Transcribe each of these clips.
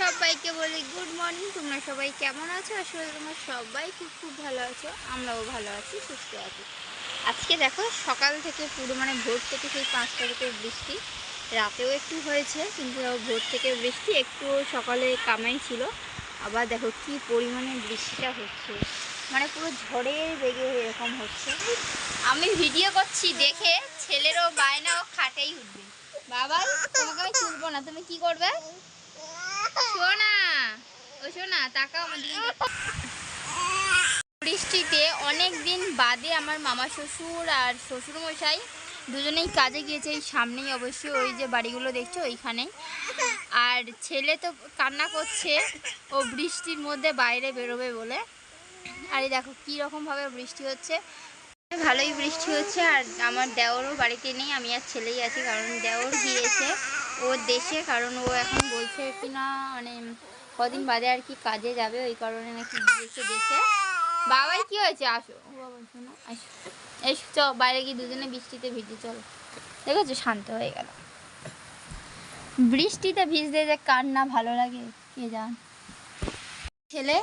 সবাইকে বলি good morning তোমরা সবাই কেমন আছো? আসলে তোমরা সবাই খুব খুব ভালো আছো। আমরাও ভালো আছি, সুস্থ আছি। আজকে দেখো, সকাল থেকে পুরো মানে ভোর থেকে সেই পাঁচটা থেকে বৃষ্টি। রাতেও একটু হয়েছে, কিন্তু ভোর থেকে বৃষ্টি একটু সকালে কামাই ছিল। আবার দেখো কি পরিমাণে বৃষ্টিটা হচ্ছে। মানে পুরো ঝড়ের বেগে এরকম হচ্ছে। আমি ভিডিও করছি দেখে ছেলেরও বায়না ও খাটেই উঠবে। বাবা, তোমাকে আমি তুলবো না, তুমি কি করবে? ও বৃষ্টিতে অনেক দিন বাদে আমার মামা শ্বশুর আর শ্বশুর মশাই দুজনেই কাজে গিয়েছে, এই সামনেই অবশ্যই ওই যে বাড়িগুলো দেখছ ওইখানেই আর ছেলে তো কান্না করছে, ও বৃষ্টির মধ্যে বাইরে বেরোবে বলে। আর এই দেখো কী রকমভাবে বৃষ্টি হচ্ছে। ভালোই বৃষ্টি হচ্ছে আর আমার দেওরও বাড়িতে নেই, আমি আর ছেলেই আছি কারণ দেওর গিয়েছে। ওর দেশে কারণ ও এখন বলছে কি না মানে কদিন বাদে আর কি কাজে যাবে, ওই কারণে নাকি গিয়েছে দেশে বাবাই কি হয়েছে? আসো। বাবা, শোনো, আসো। এসো চ বাইরে গিয়ে দুজনে বৃষ্টিতে ভিজে, চলো। দেখেছ, শান্ত হয়ে গেল। বৃষ্টিতে ভিজতে যে কার না ভালো লাগে, কে জান। ছেলে,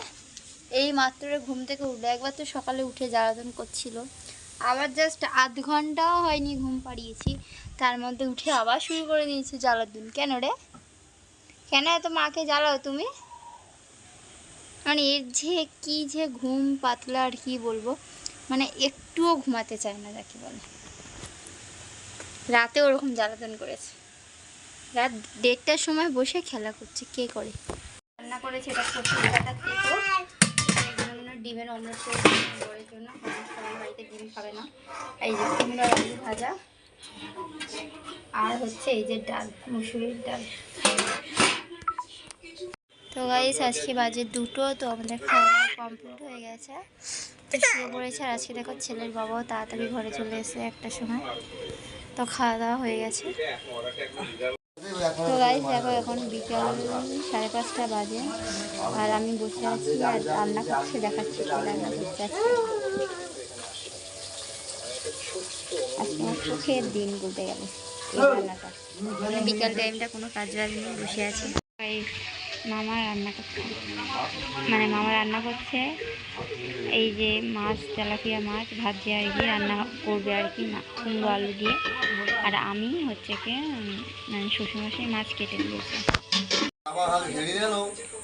এই মাত্র ঘুম থেকে উঠল একবার তো সকালে উঠে জ্বালাতন করছিল। আবার জাস্ট আধ ঘন্টাও হয়নি ঘুম পাড়িয়েছি। তার মধ্যে উঠে আবার শুরু করে দিয়েছি জ্বালাতন কেন রে? কেন এত মাকে জ্বালাও তুমি? মানে এর যে কি যে ঘুম পাতলা আর কি বলব। মানে একটুও ঘুমাতে চায় না, যাকে বলে। রাতে ওরকম জ্বালাতন করেছে। রাত দেড়টার সময় বসে খেলা করছে, কে করে? রান্না করেছে এটা ডিমের করেছে বড়ের জন্য কারণ সবাই খাবে না। এই যে কুমড়োর আলু ভাজা। আর হচ্ছে এই যে ডাল, মুসুরির ডাল। তো গাইস আজকে বাজে দুটো, তো আমাদের খাওয়া কমপ্লিট হয়ে গেছে। তো শুয়ে পড়েছে আর আজকে দেখো ছেলের বাবাও তাড়াতাড়ি ঘরে চলে এসে একটা সময়। তো খাওয়া দাওয়া হয়ে গেছে। তো গাইস দেখো এখন বিকাল সাড়ে পাঁচটা বাজে। আর আমি বসে আছি আর রান্না করছে, দেখাচ্ছি রান্না করতে আজকে আজকে আমার সুখের দিন বলতে গেলে। এই রান্নাটা। মানে বিকাল টাইমটা কোনো কাজ বাজ নেই বসে আছি। এই মামা রান্না করছে। মানে মামা রান্না করছে। এই যে মাছ তেলাপিয়া মাছ ভাজছে আর কি রান্না করবে আর কি কুমড়ো আলু দিয়ে। আর আমি হচ্ছে কি মানে শ্বশুরমশাই মাছ কেটে দিয়েছে। আবার হাতে ঝেড়ে দিল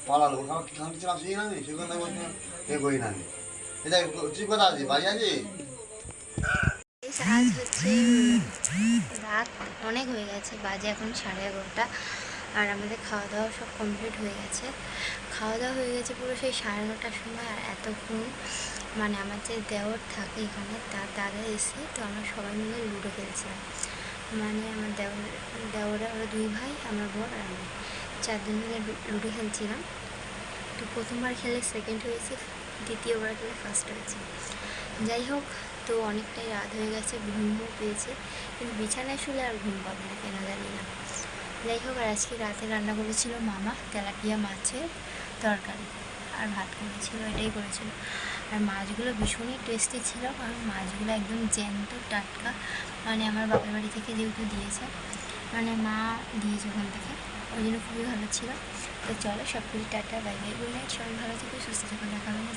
পালালো আমার কি খান কিছু আসি না সেখানে এ করি না এটা তুই কোথা আছিস? বাড়ি আছিস আজ হচ্ছে উম, রাত অনেক হয়ে গেছে বাজে এখন সাড়ে এগারোটা। আর আমাদের খাওয়া দাওয়া সব কমপ্লিট হয়ে গেছে। খাওয়া দাওয়া হয়ে গেছে পুরো সেই সাড়ে নটার সময়, আর এতক্ষণ মানে আমার যে দেওর থাকে এখানে তার দাদা এসে তো আমরা সবাই মিলে লুডো খেলছিলাম। মানে আমার দেওরা ওরা দুই ভাই, আমার বোন আর আমি। চারজন মিলে লুডো খেলছিলাম। তো প্রথমবার খেলে সেকেন্ড হয়েছে, দ্বিতীয়বার খেলে ফার্স্ট হয়েছে। যাই হোক তো অনেকটাই রাত হয়ে গেছে, ঘুমও পেয়েছে, কিন্তু বিছানায় শুলে আর ঘুম পাবে না কেন জানি না। যাই হোক আর আজকে রাতে রান্না করেছিল মামা, তেলাপিয়া মাছের তরকারি, আর ভাত করেছিল, এটাই করেছিল। আর মাছগুলো ভীষণই টেস্টি ছিল, কারণ মাছগুলো একদম জ্যান্ত, টাটকা মানে আমার বাপের বাড়ি থেকে যেহেতু দিয়েছে মানে মা দিয়েছে ওখান থেকে, ওই জন্য খুবই ভালো ছিল। তো চলো, সব কিছু টাটা বাই বাই সবাই ভালো থেকে, সুস্থ থাকুন দেখা হবে